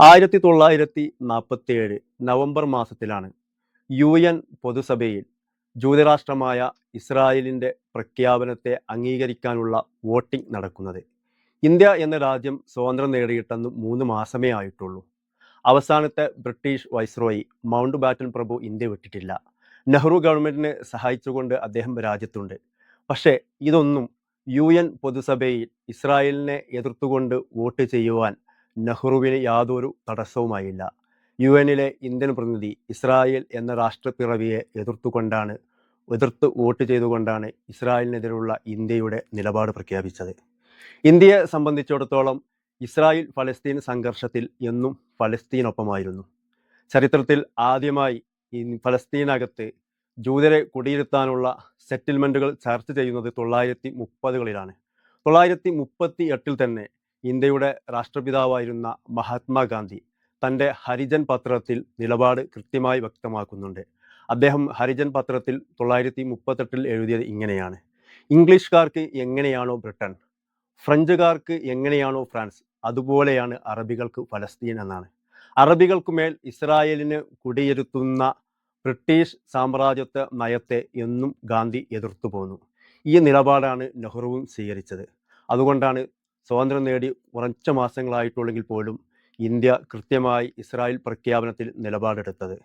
ആയിരത്തി തൊള്ളായിരത്തി നാൽപ്പത്തി ഏഴ് നവംബർ മാസത്തിലാണ് യു എൻ പൊതുസഭയിൽ ജൂതരാഷ്ട്രമായ ഇസ്രായേലിന്റെ പ്രഖ്യാപനത്തെ അംഗീകരിക്കാനുള്ള വോട്ടിംഗ് നടക്കുന്നത്. ഇന്ത്യ എന്ന രാജ്യം സ്വാതന്ത്ര്യം നേടിയിട്ടെന്ന് മൂന്ന് മാസമേ ആയിട്ടുള്ളൂ. അവസാനത്തെ ബ്രിട്ടീഷ് വൈസ്രോയി മൗണ്ട് ബാറ്റൻ പ്രഭു ഇന്ത്യ വിട്ടിട്ടില്ല. നെഹ്റു ഗവൺമെന്റിനെ സഹായിച്ചുകൊണ്ട് അദ്ദേഹം രാജ്യത്തുണ്ട്. പക്ഷേ ഇതൊന്നും യു എൻ പൊതുസഭയിൽ ഇസ്രായേലിനെ എതിർത്തുകൊണ്ട് വോട്ട് ചെയ്യുവാൻ നെഹ്റുവിന് യാതൊരു തടസ്സവുമായില്ല. യു എന്നിലെ ഇന്ത്യൻ പ്രതിനിധി ഇസ്രായേൽ എന്ന രാഷ്ട്രപ്പിറവിയെ എതിർത്തുകൊണ്ടാണ് എതിർത്ത് വോട്ട് ചെയ്തുകൊണ്ടാണ് ഇസ്രായേലിനെതിരെയുള്ള ഇന്ത്യയുടെ നിലപാട് പ്രഖ്യാപിച്ചത്. ഇന്ത്യയെ സംബന്ധിച്ചിടത്തോളം ഇസ്രായേൽ ഫലസ്തീൻ സംഘർഷത്തിൽ എന്നും ഫലസ്തീനൊപ്പമായിരുന്നു. ചരിത്രത്തിൽ ആദ്യമായി ഫലസ്തീനകത്ത് ജൂതരെ കുടിയിരുത്താനുള്ള സെറ്റിൽമെന്റുകൾ ചർച്ച ചെയ്യുന്നത് തൊള്ളായിരത്തി മുപ്പതുകളിലാണ്. തൊള്ളായിരത്തി മുപ്പത്തി എട്ടിൽ തന്നെ ഇന്ത്യയുടെ രാഷ്ട്രപിതാവായിരുന്ന മഹാത്മാഗാന്ധി തന്റെ ഹരിജൻ പത്രത്തിൽ നിലപാട് കൃത്യമായി വ്യക്തമാക്കുന്നുണ്ട്. അദ്ദേഹം ഹരിജൻ പത്രത്തിൽ തൊള്ളായിരത്തി മുപ്പത്തെട്ടിൽ എഴുതിയത് ഇങ്ങനെയാണ്. ഇംഗ്ലീഷുകാർക്ക് എങ്ങനെയാണോ ബ്രിട്ടൻ ഫ്രഞ്ചുകാർക്ക് എങ്ങനെയാണോ ഫ്രാൻസ് അതുപോലെയാണ് അറബികൾക്ക് ഫലസ്തീൻ എന്നാണ്. അറബികൾക്കുമേൽ ഇസ്രായേലിന് കുടിയിരുത്തുന്ന ബ്രിട്ടീഷ് സാമ്രാജ്യത്വ നയത്തെ എന്നും ഗാന്ധി എതിർത്തു പോന്നു. ഈ നിലപാടാണ് നെഹ്റുവും സ്വീകരിച്ചത്. അതുകൊണ്ടാണ് സ്വാതന്ത്ര്യം നേടി കുറച്ച് മാസങ്ങളായിട്ടുള്ളെങ്കിൽ പോലും ഇന്ത്യ കൃത്യമായി ഇസ്രായേൽ പ്രഖ്യാപനത്തിൽ നിലപാടെടുത്തത്.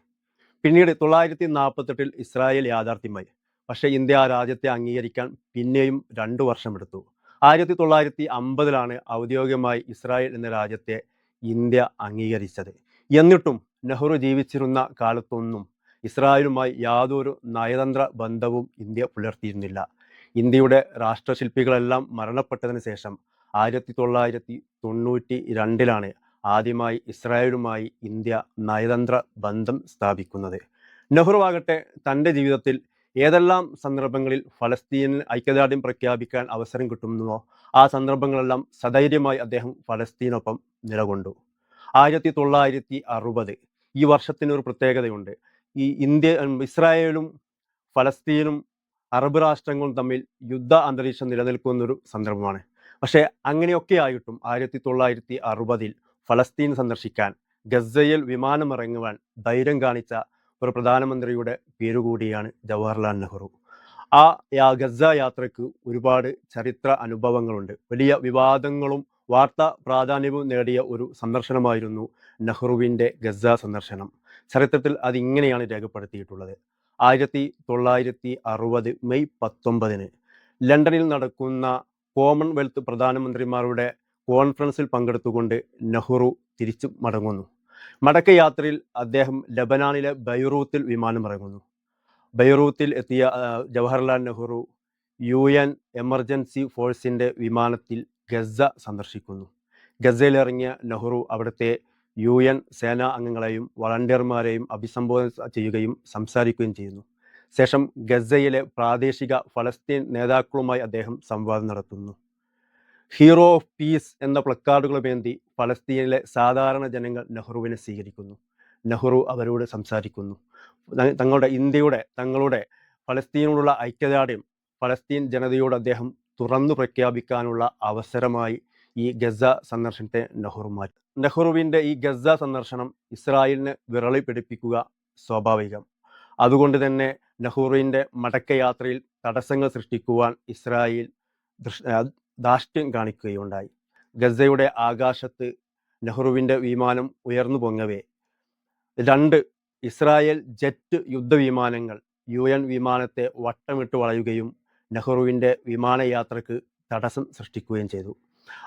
പിന്നീട് തൊള്ളായിരത്തി നാൽപ്പത്തെട്ടിൽ ഇസ്രായേൽ യാഥാർത്ഥ്യമായി. പക്ഷേ ഇന്ത്യ ആ രാജ്യത്തെ അംഗീകരിക്കാൻ പിന്നെയും രണ്ടു വർഷമെടുത്തു. ആയിരത്തി തൊള്ളായിരത്തി അമ്പതിലാണ് ഔദ്യോഗികമായി ഇസ്രായേൽ എന്ന രാജ്യത്തെ ഇന്ത്യ അംഗീകരിച്ചത്. എന്നിട്ടും നെഹ്റു ജീവിച്ചിരുന്ന കാലത്തൊന്നും ഇസ്രായേലുമായി യാതൊരു നയതന്ത്ര ബന്ധവും ഇന്ത്യ പുലർത്തിയിരുന്നില്ല. ഇന്ത്യയുടെ രാഷ്ട്രശില്പികളെല്ലാം മരണപ്പെട്ടതിന് ശേഷം ആയിരത്തി തൊള്ളായിരത്തി തൊണ്ണൂറ്റി രണ്ടിലാണ് ആദ്യമായി ഇസ്രായേലുമായി ഇന്ത്യ നയതന്ത്ര ബന്ധം സ്ഥാപിക്കുന്നത്. നെഹ്റു ആകട്ടെ തന്റെ ജീവിതത്തിൽ ഏതെല്ലാം സന്ദർഭങ്ങളിൽ ഫലസ്തീനിൽ ഐക്യദാർഢ്യം പ്രഖ്യാപിക്കാൻ അവസരം കിട്ടുന്നുവോ ആ സന്ദർഭങ്ങളെല്ലാം സധൈര്യമായി അദ്ദേഹം ഫലസ്തീനൊപ്പം നിലകൊണ്ടു. ആയിരത്തി തൊള്ളായിരത്തി അറുപത് ഈ വർഷത്തിനൊരു പ്രത്യേകതയുണ്ട്. ഈ ഇന്ത്യ ഇസ്രായേലും ഫലസ്തീനും അറബ് രാഷ്ട്രങ്ങളും തമ്മിൽ യുദ്ധ അന്തരീക്ഷം നിലനിൽക്കുന്നൊരു സന്ദർഭമാണ്. പക്ഷേ അങ്ങനെയൊക്കെ ആയിട്ടും ആയിരത്തി തൊള്ളായിരത്തി അറുപതിൽ ഫലസ്തീൻ സന്ദർശിക്കാൻ ഗസയിൽ വിമാനമിറങ്ങുവാൻ ധൈര്യം കാണിച്ച ഒരു പ്രധാനമന്ത്രിയുടെ പേരുകൂടിയാണ് ജവഹർലാൽ നെഹ്റു. ആ ഗസ യാത്രയ്ക്ക് ഒരുപാട് ചരിത്ര അനുഭവങ്ങളുണ്ട്. വലിയ വിവാദങ്ങളും വാർത്താ പ്രാധാന്യവും നേടിയ ഒരു സന്ദർശനമായിരുന്നു നെഹ്റുവിന്റെ ഗസ സന്ദർശനം. ചരിത്രത്തിൽ അതിങ്ങനെയാണ് രേഖപ്പെടുത്തിയിട്ടുള്ളത്. ആയിരത്തി തൊള്ളായിരത്തി അറുപത് മെയ് പത്തൊമ്പതിന് ലണ്ടനിൽ നടക്കുന്ന കോമൺവെൽത്ത് പ്രധാനമന്ത്രിമാരുടെ കോൺഫറൻസിൽ പങ്കെടുത്തുകൊണ്ട് നെഹ്റു തിരിച്ചു മടങ്ങുന്നു. മടക്കയാത്രയിൽ അദ്ദേഹം ലബനാനിലെ ബൈറൂത്തിൽ വിമാനമിറങ്ങുന്നു ബൈറൂത്തിൽ എത്തിയ Jawaharlal Nehru U N emergency ഫോഴ്സിന്റെ വിമാനത്തിൽ ഗസ സന്ദർശിക്കുന്നു. ഗസയിലിറങ്ങിയ നെഹ്റു അവിടുത്തെ യു എൻ സേനാ അംഗങ്ങളെയും വളണ്ടിയർമാരെയും അഭിസംബോധന ചെയ്യുകയും സംസാരിക്കുകയും ചെയ്യുന്നു. ശേഷം ഗസയിലെ പ്രാദേശിക ഫലസ്തീൻ നേതാക്കളുമായി അദ്ദേഹം സംവാദം നടത്തുന്നു. ഹീറോ ഓഫ് പീസ് എന്ന പ്ലക്കാർഡുകളുമേന്തി ഫലസ്തീനിലെ സാധാരണ ജനങ്ങൾ നെഹ്റുവിനെ സ്വീകരിക്കുന്നു. നെഹ്റു അവരോട് സംസാരിക്കുന്നു. തങ്ങളുടെ ഇന്ത്യയുടെ തങ്ങളുടെ ഫലസ്തീനോടുള്ള ഐക്യദാർഢ്യം ഫലസ്തീൻ ജനതയോട് അദ്ദേഹം തുറന്നു പ്രഖ്യാപിക്കാനുള്ള അവസരമായി ഈ ഗസ സന്ദർശനത്തെ നെഹ്റു മാറ്റി. നെഹ്റുവിന്റെ ഈ ഗസ സന്ദർശനം ഇസ്രായേലിനെ വിറളി പിടിപ്പിക്കുക സ്വാഭാവികം. അതുകൊണ്ട് തന്നെ നെഹ്റുവിന്റെ മടക്കയാത്രയിൽ തടസ്സങ്ങൾ സൃഷ്ടിക്കുവാൻ ഇസ്രായേൽ ധാർഷ്ട്യം കാണിക്കുകയുണ്ടായി. ഗസയുടെ ആകാശത്ത് നെഹ്റുവിന്റെ വിമാനം ഉയർന്നു പൊങ്ങവേ. രണ്ട് ഇസ്രായേൽ ജെറ്റ് യുദ്ധവിമാനങ്ങൾ യു എൻ വിമാനത്തെ വട്ടമിട്ട് വളയുകയും നെഹ്റുവിന്റെ വിമാനയാത്രക്ക് തടസ്സം സൃഷ്ടിക്കുകയും ചെയ്തു.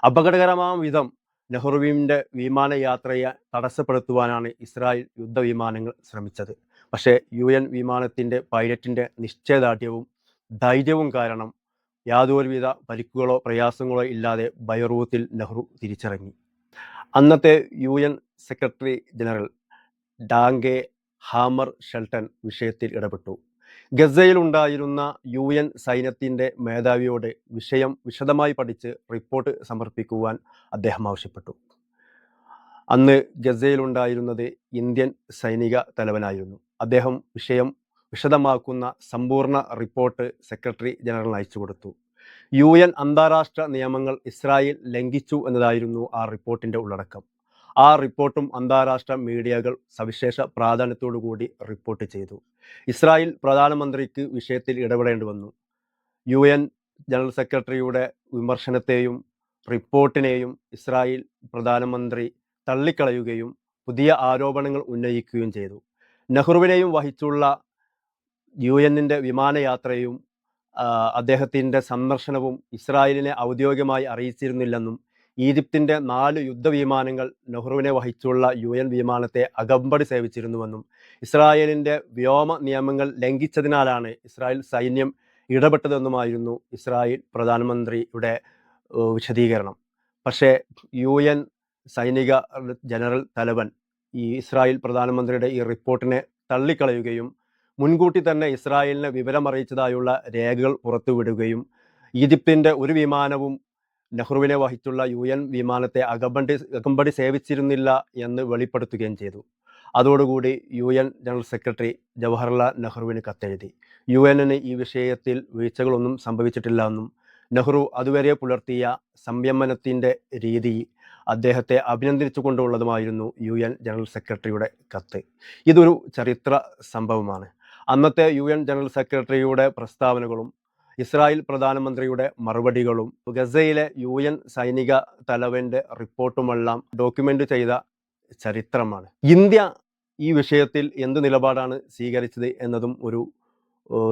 അപകടകരമാം വിധം നെഹ്റുവിന്റെ വിമാനയാത്രയെ തടസ്സപ്പെടുത്തുവാനാണ് ഇസ്രായേൽ യുദ്ധവിമാനങ്ങൾ ശ്രമിച്ചത്. പക്ഷേ യു എൻ വിമാനത്തിന്റെ പൈലറ്റിന്റെ നിശ്ചയദാർഢ്യവും ധൈര്യവും കാരണം യാതൊരുവിധ പരിക്കുകളോ പ്രയാസങ്ങളോ ഇല്ലാതെ ബൈറൂത്തിൽ നെഹ്റു തിരിച്ചിറങ്ങി. അന്നത്തെ U N secretary general Dag Hammarskjold വിഷയത്തിൽ ഇടപെട്ടു. ഗസയിൽ ഉണ്ടായിരുന്ന യു എൻ സൈന്യത്തിന്റെ മേധാവിയോട് വിഷയം വിശദമായി പഠിച്ച് റിപ്പോർട്ട് സമർപ്പിക്കുവാൻ അദ്ദേഹം ആവശ്യപ്പെട്ടു. അന്ന് ഗസയിലുണ്ടായിരുന്നത് ഇന്ത്യൻ സൈനിക തലവനായിരുന്നു. അദ്ദേഹം വിഷയം വിശദമാക്കുന്ന സമ്പൂർണ റിപ്പോർട്ട് സെക്രട്ടറി ജനറൽ അയച്ചു കൊടുത്തു. യു എൻ അന്താരാഷ്ട്ര നിയമങ്ങൾ ഇസ്രായേൽ ലംഘിച്ചു എന്നതായിരുന്നു ആ റിപ്പോർട്ടിന്റെ ഉള്ളടക്കം. ആ റിപ്പോർട്ടും അന്താരാഷ്ട്ര മീഡിയകൾ സവിശേഷ പ്രാധാന്യത്തോടു കൂടി റിപ്പോർട്ട് ചെയ്തു. ഇസ്രായേൽ പ്രധാനമന്ത്രിക്ക് വിഷയത്തിൽ ഇടപെടേണ്ടി വന്നു. യു എൻ ജനറൽ സെക്രട്ടറിയുടെ വിമർശനത്തെയും റിപ്പോർട്ടിനെയും ഇസ്രായേൽ പ്രധാനമന്ത്രി തള്ളിക്കളയുകയും പുതിയ ആരോപണങ്ങൾ ഉന്നയിക്കുകയും ചെയ്തു. നെഹ്റുവിനെയും വഹിച്ചുള്ള യു എന്നിന്റെ വിമാനയാത്രയും അദ്ദേഹത്തിന്റെ സന്ദർശനവും ഇസ്രായേലിനെ ഔദ്യോഗികമായി അറിയിച്ചിരുന്നില്ലെന്നും ഈജിപ്തിന്റെ നാല് യുദ്ധവിമാനങ്ങൾ നെഹ്റുവിനെ വഹിച്ചുള്ള യു എൻ വിമാനത്തെ അകമ്പടി സേവിച്ചിരുന്നുവെന്നും ഇസ്രായേലിന്റെ വ്യോമ നിയമങ്ങൾ ലംഘിച്ചതിനാലാണ് ഇസ്രായേൽ സൈന്യം ഇടപെട്ടതെന്നുമായിരുന്നു ഇസ്രായേൽ പ്രധാനമന്ത്രിയുടെ വിശദീകരണം. പക്ഷേ യു എൻ സൈനിക ജനറൽ തലവൻ ഈ ഇസ്രായേൽ പ്രധാനമന്ത്രിയുടെ ഈ റിപ്പോർട്ടിനെ തള്ളിക്കളയുകയും മുൻകൂട്ടി തന്നെ ഇസ്രായേലിനെ വിവരമറിയിച്ചതായുള്ള രേഖകൾ പുറത്തുവിടുകയും ഈജിപ്തിന്റെ ഒരു വിമാനവും നെഹ്റുവിനെ വഹിച്ചുള്ള യു എൻ വിമാനത്തെ അകമ്പടി അകമ്പടി സേവിച്ചിരുന്നില്ല എന്ന് വെളിപ്പെടുത്തുകയും ചെയ്തു. അതോടുകൂടി U N general secretary Jawaharlal നെഹ്റുവിന് കത്തെഴുതി. യു എന്നിന് ഈ വിഷയത്തിൽ വീഴ്ചകളൊന്നും സംഭവിച്ചിട്ടില്ല എന്നും നെഹ്റു അതുവരെ പുലർത്തിയ സംയമനത്തിന്റെ രീതി അദ്ദേഹത്തെ അഭിനന്ദിച്ചുകൊണ്ടുള്ളതുമായിരുന്നു യു എൻ ജനറൽ സെക്രട്ടറിയുടെ കത്ത്. ഇതൊരു ചരിത്ര സംഭവമാണ്. അന്നത്തെ യു എൻ ജനറൽ സെക്രട്ടറിയുടെ പ്രസ്താവനകളും ഇസ്രായേൽ പ്രധാനമന്ത്രിയുടെ മറുപടികളും ഗസയിലെ യു എൻ സൈനിക തലവന്റെ റിപ്പോർട്ടുമെല്ലാം ഡോക്യുമെന്റ് ചെയ്ത ചരിത്രമാണ്. ഇന്ത്യ ഈ വിഷയത്തിൽ എന്ത് നിലപാടാണ് സ്വീകരിച്ചത് എന്നതും ഒരു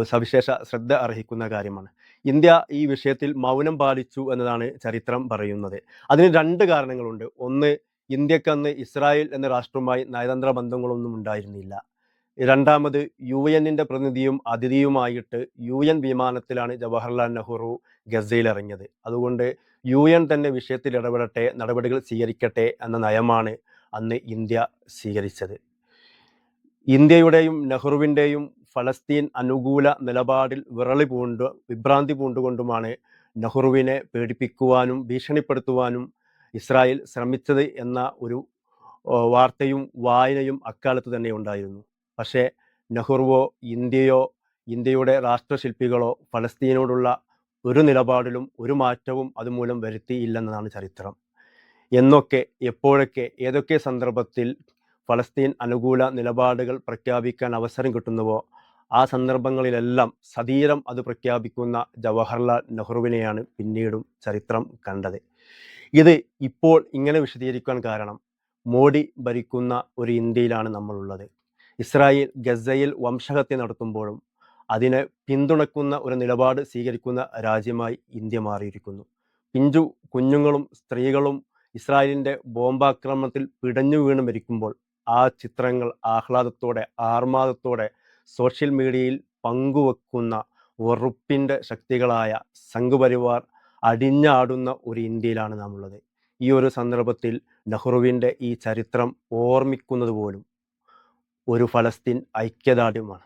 സവിശേഷ ശ്രദ്ധ അർഹിക്കുന്ന കാര്യമാണ്. ഇന്ത്യ ഈ വിഷയത്തിൽ മൗനം പാലിച്ചു എന്നതാണ് ചരിത്രം പറയുന്നത്. അതിന് രണ്ട് കാരണങ്ങളുണ്ട്. ഒന്ന് ഇന്ത്യക്കന്ന് ഇസ്രായേൽ എന്ന രാഷ്ട്രവുമായി നയതന്ത്ര ബന്ധങ്ങളൊന്നും ഉണ്ടായിരുന്നില്ല. രണ്ടാമത് യു എന്നിന്റെ പ്രതിനിധിയും അതിഥിയുമായിട്ട് യു എൻ വിമാനത്തിലാണ് ജവഹർലാൽ നെഹ്റു ഗസയിൽ ഇറങ്ങിയത് അതുകൊണ്ട് യു എൻ തന്നെ വിഷയത്തിൽ ഇടപെടട്ടെ നടപടികൾ സ്വീകരിക്കട്ടെ എന്ന നയമാണ് അന്ന് ഇന്ത്യ സ്വീകരിച്ചത്. ഇന്ത്യയുടെയും നെഹ്റുവിന്റെയും ഫലസ്തീൻ അനുകൂല നിലപാടിൽ വിറളി പൂണ്ട് വിഭ്രാന്തി പൂണ്ടുകൊണ്ടുമാണ് നെഹ്റുവിനെ പേടിപ്പിക്കുവാനും ഭീഷണിപ്പെടുത്തുവാനും ഇസ്രായേൽ ശ്രമിച്ചത് എന്ന ഒരു വാർത്തയും വായനയും അക്കാലത്ത് തന്നെ ഉണ്ടായിരുന്നു. പക്ഷേ നെഹ്റുവോ ഇന്ത്യയോ ഇന്ത്യയുടെ രാഷ്ട്രശില്പികളോ ഫലസ്തീനോടുള്ള ഒരു നിലപാടിലും ഒരു മാറ്റവും അതുമൂലം വരുത്തിയില്ലെന്നതാണ് ചരിത്രം. എന്നൊക്കെ എപ്പോഴൊക്കെ ഏതൊക്കെ സന്ദർഭത്തിൽ ഫലസ്തീൻ അനുകൂല നിലപാടുകൾ പ്രഖ്യാപിക്കാൻ അവസരം കിട്ടുന്നുവോ ആ സന്ദർഭങ്ങളിലെല്ലാം സതീരം അത് പ്രഖ്യാപിക്കുന്ന ജവഹർലാൽ നെഹ്റുവിനെയാണ് പിന്നീടും ചരിത്രം കണ്ടത്. ഇത് ഇപ്പോൾ ഇങ്ങനെ വിശദീകരിക്കാൻ കാരണം മോഡി ഭരിക്കുന്ന ഒരു ഇന്ത്യയിലാണ് നമ്മളുള്ളത്. ഇസ്രായേൽ ഗസയിൽ വംശഹത്യ നടത്തുമ്പോഴും അതിനെ പിന്തുണക്കുന്ന ഒരു നിലപാട് സ്വീകരിക്കുന്ന രാജ്യമായി ഇന്ത്യ മാറിയിരിക്കുന്നു. പിഞ്ചു കുഞ്ഞുങ്ങളും സ്ത്രീകളും ഇസ്രായേലിന്റെ ബോംബാക്രമണത്തിൽ പിടഞ്ഞു വീണ് മരിക്കുമ്പോൾ ആ ചിത്രങ്ങൾ ആഹ്ലാദത്തോടെ ആർമാദത്തോടെ സോഷ്യൽ മീഡിയയിൽ പങ്കുവെക്കുന്ന വെറുപ്പിന്റെ ശക്തികളായ സംഘപരിവാർ അടിഞ്ഞാടുന്ന ഒരു ഇന്ത്യയിലാണ് നാം ഉള്ളത് ഈ ഒരു സന്ദർഭത്തിൽ നെഹ്റുവിന്റെ ഈ ചരിത്രം ഓർമ്മിക്കുന്നത് പോലും ഒരു ഫലസ്തീൻ ഐക്യദാർഢ്യമാണ്.